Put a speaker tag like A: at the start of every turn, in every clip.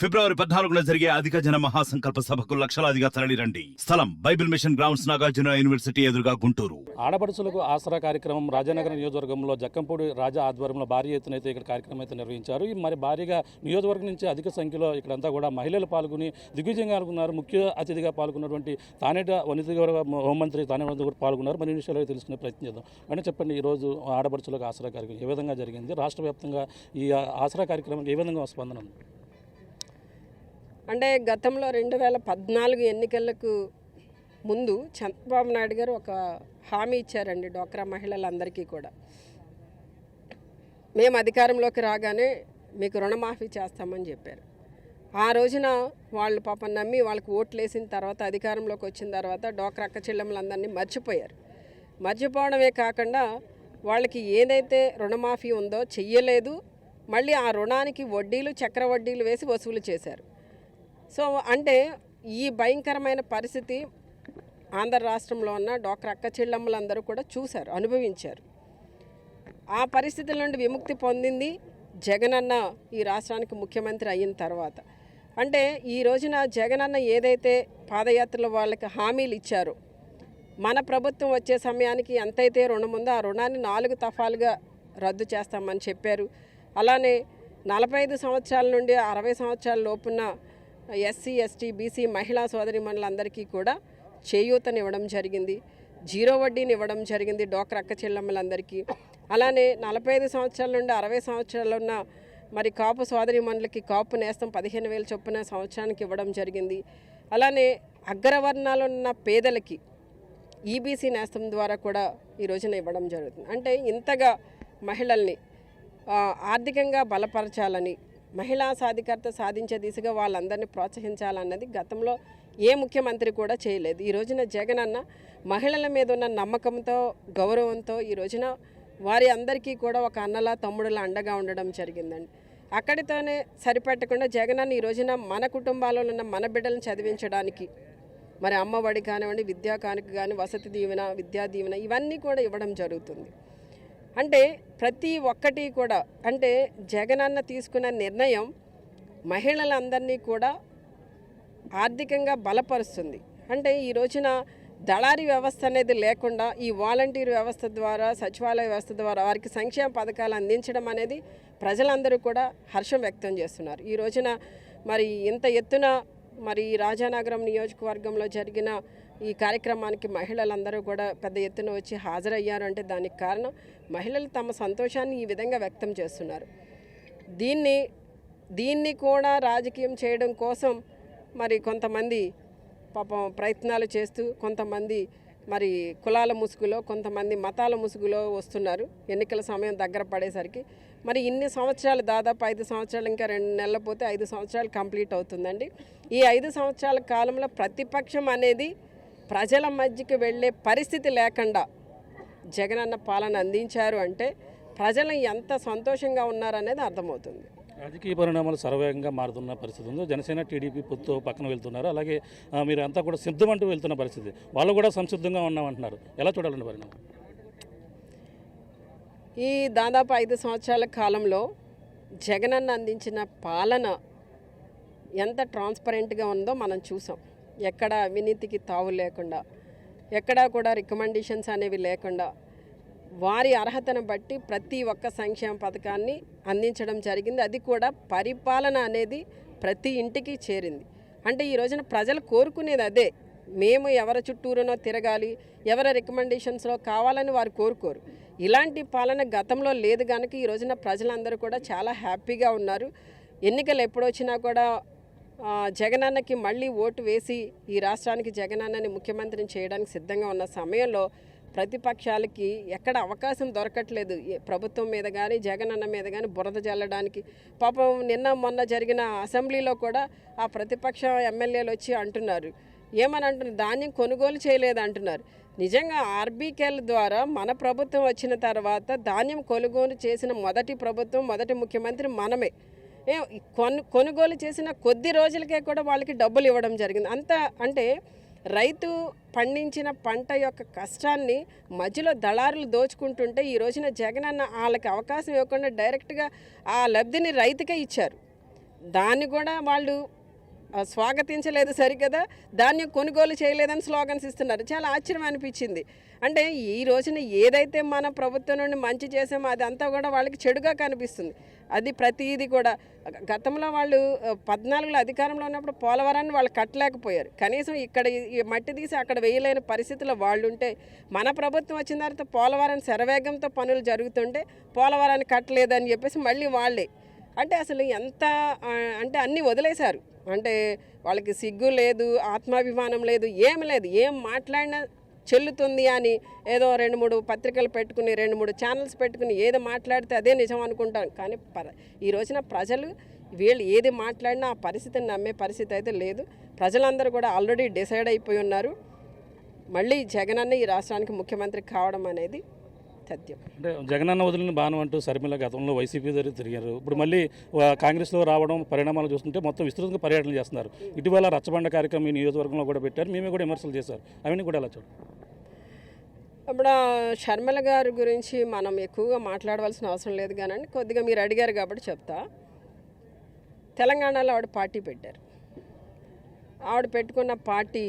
A: ఫిబ్రవరి పద్నాలుగున జరిగే అధిక జన మహాసంకల్ప సభకు లక్షలాదిగా తరలిరండి. స్థలం Bible mission grounds Nagarjuna university ఎదురుగా గుంటూరు.
B: ఆడపడుచులకు ఆసరా కార్యక్రమం రాజానగర నియోజకవర్గంలో జక్కంపూడి రాజా ఆధ్వర్యంలో భారీ ఎత్తున అయితే ఇక్కడ కార్యక్రమం అయితే నిర్వహించారు. ఈ మరి భారీగా నియోజకవర్గం నుంచి అధిక సంఖ్యలో ఇక్కడంతా కూడా మహిళలు పాల్గొని దిగ్విజయంగా పాల్గొన్నారు. ముఖ్య అతిథిగా పాల్గొన్నటువంటి తానేట వనిత హోంమంత్రి తానే కూడా పాల్గొన్నారు. మరి విషయాలు తెలుసుకునే ప్రయత్నం చేద్దాం. అంటే చెప్పండి ఈ రోజు ఆడపడుచులకు ఆసరా కార్యక్రమం ఏ విధంగా జరిగింది? రాష్ట్ర వ్యాప్తంగా ఈ ఆసరా కార్యక్రమం ఏ విధంగా స్పందన ఉంది?
C: అంటే గతంలో రెండు వేల పద్నాలుగు ఎన్నికలకు ముందు చంద్రబాబు నాయుడు గారు ఒక హామీ ఇచ్చారండి డోక్రా మహిళలందరికీ కూడా. మేము అధికారంలోకి రాగానే మీకు రుణమాఫీ చేస్తామని చెప్పారు. ఆ రోజున వాళ్ళు పాపం నమ్మి వాళ్ళకి ఓట్లు వేసిన తర్వాత అధికారంలోకి వచ్చిన తర్వాత డోక్రా అక్క చెల్లెములందరినీ మర్చిపోయారు. మర్చిపోవడమే కాకుండా వాళ్ళకి ఏదైతే రుణమాఫీ ఉందో చెయ్యలేదు మళ్ళీ ఆ రుణానికి వడ్డీలు చక్ర వడ్డీలు వేసి వసూలు చేశారు. సో అంటే ఈ భయంకరమైన పరిస్థితి ఆంధ్ర రాష్ట్రంలో ఉన్న డాక్టర్ అక్క చెల్లమ్మలందరూ కూడా చూశారు అనుభవించారు. ఆ పరిస్థితుల నుండి విముక్తి పొందింది జగనన్న ఈ రాష్ట్రానికి ముఖ్యమంత్రి అయిన తర్వాత. అంటే ఈ రోజున జగనన్న ఏదైతే పాదయాత్రలో వాళ్ళకి హామీలు ఇచ్చారో మన ప్రభుత్వం వచ్చే సమయానికి ఎంతైతే రుణం ఉందో ఆ రుణాన్ని నాలుగు తఫాలుగా రద్దు చేస్తామని చెప్పారు. అలానే నలభై ఐదు సంవత్సరాల నుండి అరవై సంవత్సరాల లోపున్న ఎస్సీ ఎస్టీ బీసీ మహిళా సోదరిమణులందరికీ కూడా చేయూతనివ్వడం జరిగింది. జీరో వడ్డీని ఇవ్వడం జరిగింది డోక్రా అక్క చెల్లెమ్మలందరికీ. అలానే నలభై ఐదు సంవత్సరాల నుండి అరవై సంవత్సరాలు ఉన్న మరి కాపు సోదరిమణులకి కాపు నేస్తం పదిహేను వేల చొప్పున సంవత్సరానికి ఇవ్వడం జరిగింది. అలానే అగ్రవర్ణాలు ఉన్న పేదలకి ఈబీసీ నేస్తం ద్వారా కూడా ఈ రోజున ఇవ్వడం జరుగుతుంది. అంటే ఇంతగా మహిళల్ని ఆర్థికంగా బలపరచాలని మహిళా సాధికారత సాధించే దిశగా వాళ్ళందరినీ ప్రోత్సహించాలన్నది గతంలో ఏ ముఖ్యమంత్రి కూడా చేయలేదు. ఈ రోజున జగన్ అన్న మహిళల మీద ఉన్న నమ్మకంతో గౌరవంతో ఈ రోజున వారి అందరికీ కూడా ఒక అన్నలా తమ్ముడులా అండగా ఉండడం జరిగిందండి. అక్కడితోనే సరిపెట్టకుండా జగన్ అన్న ఈ రోజున మన కుటుంబాలలో ఉన్న మన బిడ్డలను చదివించడానికి మరి అమ్మఒడి కానివ్వండి విద్యా కానుక కానీ వసతి దీవెన విద్యా దీవెన ఇవన్నీ కూడా ఇవ్వడం జరుగుతుంది. అంటే ప్రతి ఒక్కటి కూడా అంటే జగనన్న తీసుకున్న నిర్ణయం మహిళలందరినీ కూడా ఆర్థికంగా బలపరుస్తుంది. అంటే ఈ రోజున దళారీ వ్యవస్థ అనేది లేకుండా ఈ వాలంటీర్ వ్యవస్థ ద్వారా సచివాలయ వ్యవస్థ ద్వారా వారికి సంక్షేమ పథకాలు అందించడం అనేది ప్రజలందరూ కూడా హర్షం వ్యక్తం చేస్తున్నారు. ఈ రోజున మరి ఇంత ఎత్తున మరి రాజానగరం నియోజకవర్గంలో జరిగిన ఈ కార్యక్రమానికి మహిళలందరూ కూడా పెద్ద ఎత్తున వచ్చి హాజరయ్యారు. అంటే దానికి కారణం మహిళలు తమ సంతోషాన్ని ఈ విధంగా వ్యక్తం చేస్తున్నారు. దీన్ని దీన్ని కూడా రాజకీయం చేయడం కోసం మరి కొంతమంది పాపం ప్రయత్నాలు చేస్తూ కొంతమంది మరి కులాల ముసుగులో కొంతమంది మతాల ముసుగులో వస్తున్నారు. ఎన్నికల సమయం దగ్గర పడేసరికి. మరి ఇన్ని సంవత్సరాలు దాదాపు ఐదు సంవత్సరాలు ఇంకా రెండు నెలలు పోతే ఐదు సంవత్సరాలు కంప్లీట్ అవుతుందండి. ఈ ఐదు సంవత్సరాల కాలంలో ప్రతిపక్షం అనేది ప్రజల మధ్యకి వెళ్ళే పరిస్థితి లేకుండా జగనన్న పాలన అందించారు అంటే ప్రజలు ఎంత సంతోషంగా ఉన్నారనేది అర్థమవుతుంది.
B: రాజకీయ పరిణామాలు సర్వేగంగా మారుతున్న పరిస్థితి ఉంది. జనసేన టీడీపీ పొత్తు పక్కన వెళ్తున్నారు. అలాగే మీరు అంతా కూడా సిద్ధమంటూ వెళ్తున్న పరిస్థితి. వాళ్ళు కూడా సంసిద్ధంగా ఉన్నామంటున్నారు. ఎలా చూడాలండి పరిణామం?
C: ఈ దాదాపు ఐదు సంవత్సరాల కాలంలో జగనన్న అందించిన పాలన ఎంత ట్రాన్స్పరెంట్గా ఉందో మనం చూసాం. ఎక్కడ అవినీతికి తావు లేకుండా ఎక్కడా కూడా రికమెండేషన్స్ అనేవి లేకుండా వారి అర్హతను బట్టి ప్రతి ఒక్క సంక్షేమ పథకాన్ని అందించడం జరిగింది. అది కూడా పరిపాలన అనేది ప్రతి ఇంటికి చేరింది. అంటే ఈ రోజున ప్రజలు కోరుకునేది అదే. మేము ఎవరి చుట్టూరునో తిరగాలి ఎవరి రికమెండేషన్స్లో కావాలని వారు కోరుకోరు. ఇలాంటి పాలన గతంలో లేదు కనుక ఈ రోజున ప్రజలందరూ కూడా చాలా హ్యాపీగా ఉన్నారు. ఎన్నికలు ఎప్పుడొచ్చినా కూడా జగనన్నకి మళ్ళీ ఓటు వేసి ఈ రాష్ట్రానికి జగనన్నని ముఖ్యమంత్రిని చేయడానికి సిద్ధంగా ఉన్న సమయంలో ప్రతిపక్షాలకి ఎక్కడ అవకాశం దొరకట్లేదు. ప్రభుత్వం మీద కానీ జగనన్న మీద కానీ బురద జల్లడానికి. పాపం నిన్న మొన్న జరిగిన అసెంబ్లీలో కూడా ఆ ప్రతిపక్ష ఎమ్మెల్యేలు వచ్చి అంటున్నారు. ఏమని అంటున్నారు? ధాన్యం కొనుగోలు చేయలేదు అంటున్నారు. నిజంగా ఆర్బీకేల ద్వారా మన ప్రభుత్వం వచ్చిన తర్వాత ధాన్యం కొనుగోలు చేసిన మొదటి ప్రభుత్వం మొదటి ముఖ్యమంత్రి మనమే. కొను కొనుగోలు చేసిన కొద్ది రోజులకే కూడా వాళ్ళకి డబ్బులు ఇవ్వడం జరిగింది. అంత అంటే రైతు పండించిన పంట యొక్క కష్టాన్ని మధ్యలో దళారులు దోచుకుంటుంటే ఈ రోజున జగన్ అన్న వాళ్ళకి అవకాశం ఇవ్వకుండా డైరెక్ట్గా ఆ లబ్ధిని రైతుకే ఇచ్చారు. దాన్ని కూడా వాళ్ళు స్వాగతించలేదు సరికదా ధాన్యం కొనుగోలు చేయలేదని స్లోగన్స్ ఇస్తున్నారు. చాలా ఆశ్చర్యం అనిపించింది. అంటే ఈ రోజున ఏదైతే మన ప్రభుత్వం నుండి మంచి చేసామో అదంతా కూడా వాళ్ళకి చెడుగా కనిపిస్తుంది. అది ప్రతిదీ కూడా. గతంలో వాళ్ళు పద్నాలుగులో అధికారంలో ఉన్నప్పుడు పోలవరాన్ని వాళ్ళు కట్టలేకపోయారు. కనీసం ఇక్కడ ఈ- మట్టి తీసి అక్కడ వేయలేని పరిస్థితుల్లో వాళ్ళు ఉంటే మన ప్రభుత్వం వచ్చిన తర్వాత పోలవరాన్ని శరవేగంతో పనులు జరుగుతుంటే పోలవరాన్ని కట్టలేదని చెప్పేసి మళ్ళీ వాళ్ళే. అంటే అసలు ఎంత అంటే అన్నీ వదిలేశారు. అంటే వాళ్ళకి సిగ్గు లేదు ఆత్మాభిమానం లేదు ఏం లేదు. ఏం మాట్లాడినా చెల్లుతుంది అని ఏదో రెండు మూడు పత్రికలు పెట్టుకుని రెండు మూడు ఛానల్స్ పెట్టుకుని ఏది మాట్లాడితే అదే నిజం అనుకుంటాం. కానీ ప ఈ రోజున ప్రజలు వీళ్ళు ఏది మాట్లాడినా ఆ పరిస్థితిని నమ్మే పరిస్థితి అయితే లేదు. ప్రజలందరూ కూడా ఆల్రెడీ డిసైడ్ అయిపోయి ఉన్నారు. మళ్ళీ జగనన్న ఈ రాష్ట్రానికి ముఖ్యమంత్రి కావడం అనేది సత్యం
B: అంటే జగనన్న వదిలిన బాణం అంటూ శర్మిల గతంలో వైసీపీ దగ్గర తిరిగారు. ఇప్పుడు మళ్ళీ కాంగ్రెస్లో రావడం పరిణామాలు చూస్తుంటే మొత్తం విస్తృతంగా పర్యటన చేస్తున్నారు. ఇటీవల రచ్చబండ కార్యక్రమం ఈ నియోజకవర్గంలో కూడా పెట్టారు. మేమే కూడా విమర్శలు చేశారు. అవన్నీ కూడా ఎలా చూడండి
C: ఇప్పుడు షర్మిల గారి గురించి మనం ఎక్కువగా మాట్లాడవలసిన అవసరం లేదు కానీ కొద్దిగా మీరు అడిగారు కాబట్టి చెప్తా. తెలంగాణలో ఆవిడ పార్టీ పెట్టారు. ఆవిడ పెట్టుకున్న పార్టీ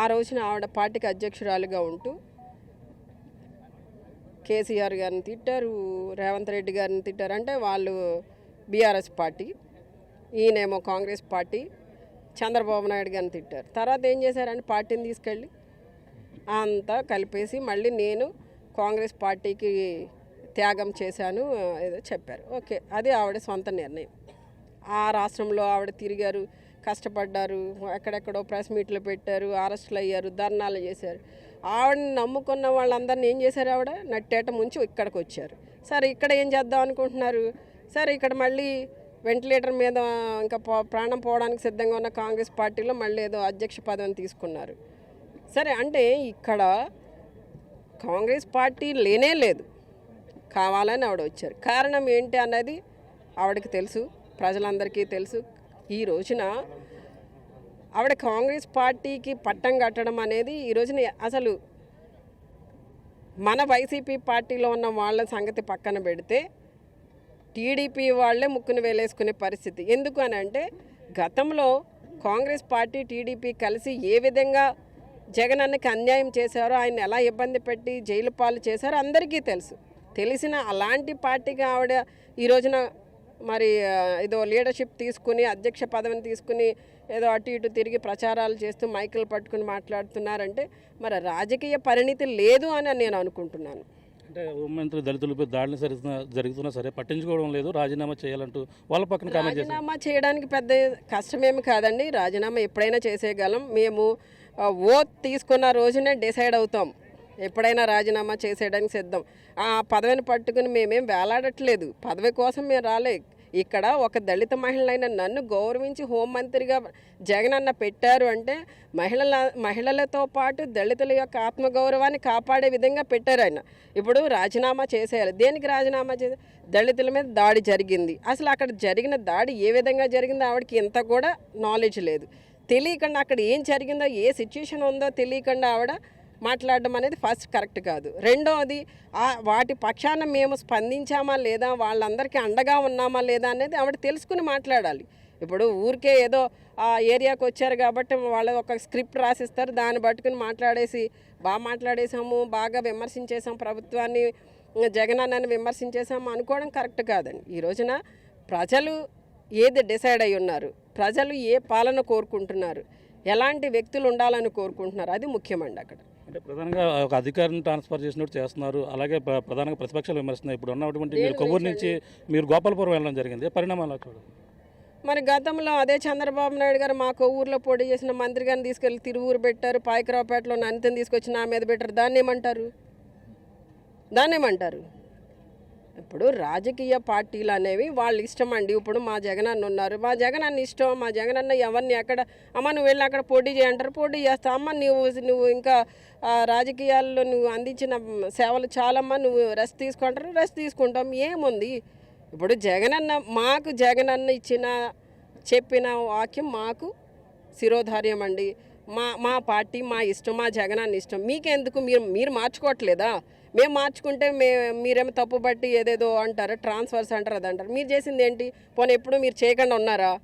C: ఆ రోజున ఆవిడ పార్టీకి అధ్యక్షురాలుగా ఉంటూ కేసీఆర్ గారిని తిట్టారు రేవంత్ రెడ్డి గారిని తిట్టారు. అంటే వాళ్ళు బీఆర్ఎస్ పార్టీ ఈయనేమో కాంగ్రెస్ పార్టీ చంద్రబాబు నాయుడు గారిని తిట్టారు. తర్వాత ఏం చేశారంటే పార్టీని తీసుకెళ్ళి అంతా కలిపేసి మళ్ళీ నేను కాంగ్రెస్ పార్టీకి త్యాగం చేశాను ఏదో చెప్పారు. ఓకే అది ఆవిడ సొంత నిర్ణయం. ఆ రాష్ట్రంలో ఆవిడ తిరిగారు కష్టపడ్డారు ఎక్కడెక్కడో ప్రెస్ మీట్లు పెట్టారు అరెస్టులు అయ్యారు ధర్నాలు చేశారు. ఆవిడని నమ్ముకున్న వాళ్ళందరినీ ఏం చేశారు ఆవిడ? నట్టేట ముంచి ఇక్కడికి వచ్చారు. సరే ఇక్కడ ఏం చేద్దాం అనుకుంటున్నారు? సరే ఇక్కడ మళ్ళీ వెంటిలేటర్ మీద ఇంకా ప్రాణం పోవడానికి సిద్ధంగా ఉన్న కాంగ్రెస్ పార్టీలో మళ్ళీ ఏదో అధ్యక్ష పదవిని తీసుకున్నారు. సరే అంటే ఇక్కడ కాంగ్రెస్ పార్టీ లేనే లేదు. కావాలని ఆవిడ వచ్చారు. కారణం ఏంటి అన్నది ఆవిడకి తెలుసు ప్రజలందరికీ తెలుసు. ఈ రోజున ఆవిడ కాంగ్రెస్ పార్టీకి పట్టం కట్టడం అనేది ఈ రోజున అసలు మన వైసీపీ పార్టీలో ఉన్న వాళ్ళ సంగతి పక్కన పెడితే టీడీపీ వాళ్ళే ముక్కును వేలేసుకునే పరిస్థితి. ఎందుకు అని అంటే గతంలో కాంగ్రెస్ పార్టీ టీడీపీ కలిసి ఏ విధంగా జగన్ అన్నకి అన్యాయం చేశారో ఆయన ఎలా ఇబ్బంది పెట్టి జైలు పాలు చేశారో అందరికీ తెలుసు. తెలిసిన అలాంటి పార్టీకి ఆవిడ ఈ రోజున మరి ఏదో లీడర్షిప్ తీసుకుని అధ్యక్ష పదవిని తీసుకుని ఏదో అటు ఇటు తిరిగి ప్రచారాలు చేస్తూ మైకులు పట్టుకుని మాట్లాడుతున్నారంటే మరి రాజకీయ పరిణితి లేదు అని నేను అనుకుంటున్నాను.
B: అంటే హోంమంత్రి దళితులపై దాడులు జరుగుతున్నా జరుగుతున్నా సరే పట్టించుకోవడం లేదు రాజీనామా చేయాలంటూ వాళ్ళ పక్కన
C: రాజీనామా చేయడానికి పెద్ద కష్టమేమి కాదండి రాజీనామా ఎప్పుడైనా చేసేయగలం. మేము ఓత్ తీసుకున్న రోజునే డిసైడ్ అవుతాం. ఎప్పుడైనా రాజీనామా చేసేయడానికి సిద్ధం. ఆ పదవిని పట్టుకుని మేమేం వేలాడట్లేదు. పదవి కోసం మేము రాలే. ఇక్కడ ఒక దళిత మహిళైన నన్ను గౌరవించి హోంమంత్రిగా జగన్ అన్న పెట్టారు అంటే మహిళల మహిళలతో పాటు దళితుల యొక్క ఆత్మగౌరవాన్ని కాపాడే విధంగా పెట్టారు ఆయన. ఇప్పుడు రాజీనామా చేసేయాలి. దేనికి రాజీనామా చేసే దళితుల మీద దాడి జరిగింది. అసలు అక్కడ జరిగిన దాడి ఏ విధంగా జరిగిందో ఆవిడకి ఇంత కూడా నాలెడ్జ్ లేదు. తెలియకుండా అక్కడ ఏం జరిగిందో ఏ సిచ్యుయేషన్ ఉందో తెలియకుండా ఆవిడ మాట్లాడడం అనేది ఫస్ట్ కరెక్ట్ కాదు. రెండవది ఆ వాటి పక్షాన మేము స్పందించామా లేదా వాళ్ళందరికీ అండగా ఉన్నామా లేదా అనేది ఆవిడ తెలుసుకుని మాట్లాడాలి. ఇప్పుడు ఊరికే ఏదో ఆ ఏరియాకి వచ్చారు కాబట్టి వాళ్ళు ఒక స్క్రిప్ట్ రాసిస్తారు దాన్ని పట్టుకుని మాట్లాడేసి బాగా మాట్లాడేసాము బాగా విమర్శించేసాం ప్రభుత్వాన్ని జగన్ అన్నని విమర్శించేసాము అనుకోవడం కరెక్ట్ కాదండి. ఈ రోజున ప్రజలు ఏది డిసైడ్ అయి ఉన్నారు ప్రజలు ఏ పాలన కోరుకుంటున్నారు ఎలాంటి వ్యక్తులు ఉండాలని కోరుకుంటున్నారు అది ముఖ్యమండి అక్కడ.
B: అంటే ప్రధానంగా ఒక అధికారిని ట్రాన్స్ఫర్ చేసినట్టు చేస్తున్నారు. అలాగే ప్ర- ప్రధానంగా ప్రతిపక్షాలు విమర్శిస్తున్నాయి. ఇప్పుడు ఉన్నటువంటి మీరు కొవ్వూరు నుంచి మీరు గోపాలపురం వెళ్ళడం జరిగింది. పరిణామాలు చూడండి
C: మరి గతంలో అదే చంద్రబాబు నాయుడు గారు మా ఊర్లో పోటీ చేసిన మంత్రి గారిని తీసుకెళ్ళి తిరువూరు పెట్టారు. పాయకరావుపేటలో నంతిని తీసుకొచ్చి నా మీద పెట్టారు. దాన్ని ఏమంటారు? దాన్ని ఏమంటారు? ఇప్పుడు రాజకీయ పార్టీలు అనేవి వాళ్ళ ఇష్టం అండి. ఇప్పుడు మా జగన్ అన్న ఉన్నారు. మా జగన్ అన్న ఇష్టం మా జగన్ అన్న ఎవరిని ఎక్కడ అమ్మ నువ్వు వెళ్ళి అక్కడ పోటీ చేయంటారు పోటీ చేస్తా. అమ్మ నువ్వు నువ్వు ఇంకా రాజకీయాల్లో నువ్వు అందించిన సేవలు చాలమ్మా నువ్వు రెస్ట్ తీసుకుంటారు రెస్ట్ తీసుకుంటాం. ఏముంది? ఇప్పుడు జగన్ అన్న మాకు జగన్ అన్న ఇచ్చిన చెప్పిన వాక్యం మాకు శిరోధార్యం అండి. మా మా పార్టీ మా ఇష్టం మా జగన్ అన్న ఇష్టం. మీకెందుకు? మీరు మీరు మార్చుకోవట్లేదా? మేము మార్చుకుంటే మే మీరేమో తప్పు బట్టి ఏదేదో అంటారు ట్రాన్స్ఫర్స్ అంటారు అది అంటారు. మీరు చేసింది ఏంటి? పోనీ ఎప్పుడు మీరు చేయకుండా ఉన్నారా?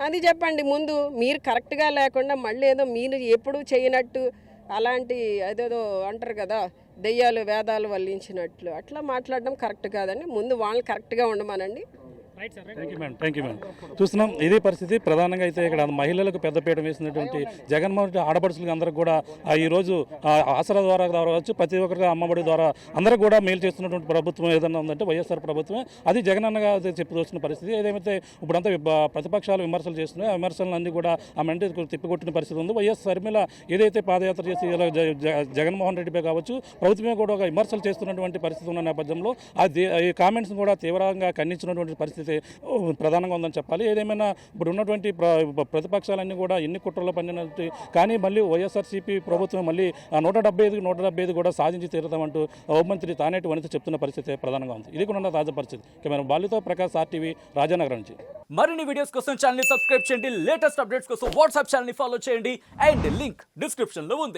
C: అది చెప్పండి ముందు. మీరు కరెక్ట్గా లేకుండా మళ్ళీ ఏదో మీరు ఎప్పుడు చేయనట్టు అలాంటి అదేదో అంటారు కదా దెయ్యాలు వేదాలు వల్లించినట్లు. అట్లా మాట్లాడడం కరెక్ట్ కాదండి. ముందు వాళ్ళని కరెక్ట్గా ఉండమనండి.
B: Thank you madam thank you చూస్తున్నాం ఇదే పరిస్థితి. ప్రధానంగా అయితే ఇక్కడ మహిళలకు పెద్దపీట వేసినటువంటి జగన్మోహన్ రెడ్డి ఆడపడుచులకు అందరికి కూడా ఈ రోజు ఆ ఆసరా ద్వారా కావచ్చు ప్రతి ఒక్కరికి అమ్మఒడి ద్వారా అందరూ కూడా మేలు చేస్తున్నటువంటి ప్రభుత్వం ఏదైనా ఉందంటే వైఎస్ఆర్ ప్రభుత్వమే. అది జగనన్నగా అది పరిస్థితి. ఏదైతే ఇప్పుడంతా ప్రతిపక్షాలు విమర్శలు చేస్తున్నాయి ఆ విమర్శలన్నీ కూడా ఆమె అంటే తిప్పికొట్టిన పరిస్థితి ఉంది. వైఎస్ శర్మిల ఏదైతే పాదయాత్ర చేసి జగన్మోహన్ రెడ్డిపై కావచ్చు ప్రభుత్వమే కూడా ఒక విమర్శలు చేస్తున్నటువంటి పరిస్థితి ఉన్న నేపథ్యంలో ఆ కామెంట్స్ కూడా తీవ్రంగా ఖండించినటువంటి పరిస్థితి ఓ, ప్రధానంగా ఉందని చెప్పాలి. ఏదేమైనా ఇప్పుడు ఉన్నటువంటి ప్ర- ప్రతిపక్షాలన్నీ కూడా ఎన్ని కుట్రలో పనినట్టు కానీ మళ్ళీ వైఎస్ఆర్సీపీ ప్రభుత్వం మళ్ళీ నూట డెబ్బై ఐదు నూట డెబ్బై ఐదు కూడా సాధించి తీరుతామంటూ హోంమంత్రి తానేటి వనిత చెప్తున్న పరిస్థితి ప్రధానంగా ఉంది. ఇది కూడా ఉన్న తాజా పరిస్థితి. కెమెరా బాలితో ప్రకాష్ ఆర్టీవీ రాజానగర్ నుంచి.
D: మరిన్ని వీడియోస్ కోసం ఛానల్ సబ్స్క్రైబ్ చేయండి. లేటెస్ట్ అప్డేట్స్ కోసం వాట్సాప్ ఛానల్ ఫాలో చేయండి. అండ్ లింక్ డిస్క్రిప్షన్లో ఉంది.